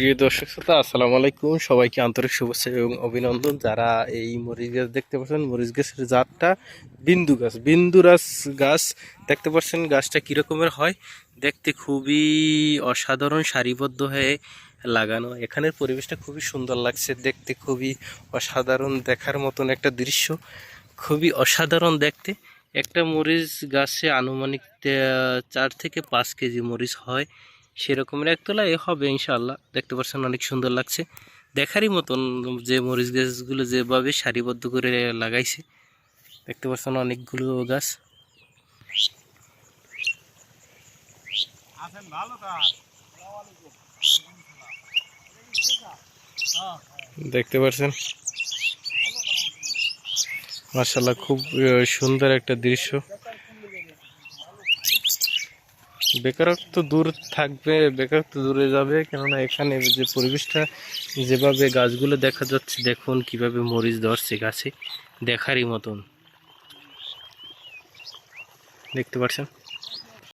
প্রিয় দর্শক শ্রোতা, আসসালামু আলাইকুম। সবাইকে আন্তরিক শুভেচ্ছা এবং অভিনন্দন। যারা এই মরিচ গাছ দেখতে পাচ্ছেন, মরিচ গাছের জাতটা বিন্দু গাছ বিন্দুরাস গাছ দেখতে পাচ্ছেন, গাছটা কীরকমের হয়? দেখতে খুবই অসাধারণ, সারিবদ্ধ হয়ে লাগানো। এখানের পরিবেশটা খুবই সুন্দর লাগছে, দেখতে খুবই অসাধারণ দেখার মতন একটা দৃশ্য, খুবই অসাধারণ দেখতে। একটা মরিচ গাছে আনুমানিক চার থেকে পাঁচ কেজি মরিচ হয়। সেরকমের একতলা এ হবে ইনশাআল্লাহ। দেখতে পাচ্ছেন অনেক সুন্দর লাগছে। দেখারই মতন যে মরিচ গাছগুলো যেভাবে সারিবদ্ধ করে লাগাইছে। দেখতে পাচ্ছেন অনেকগুলো গাছ। দেখতে পাচ্ছেন? মার্শাল্লাহ খুব সুন্দর একটা দৃশ্য। বেকারত্ব দূর থাকবে, বেকারত্ব দূরে যাবে, কেননা এখানে যে পরিবেশটা, যেভাবে গাছগুলো দেখা যাচ্ছে, দেখুন কীভাবে মরিচ ধরছে গাছে, দেখারই মতন। দেখতে পাচ্ছেন?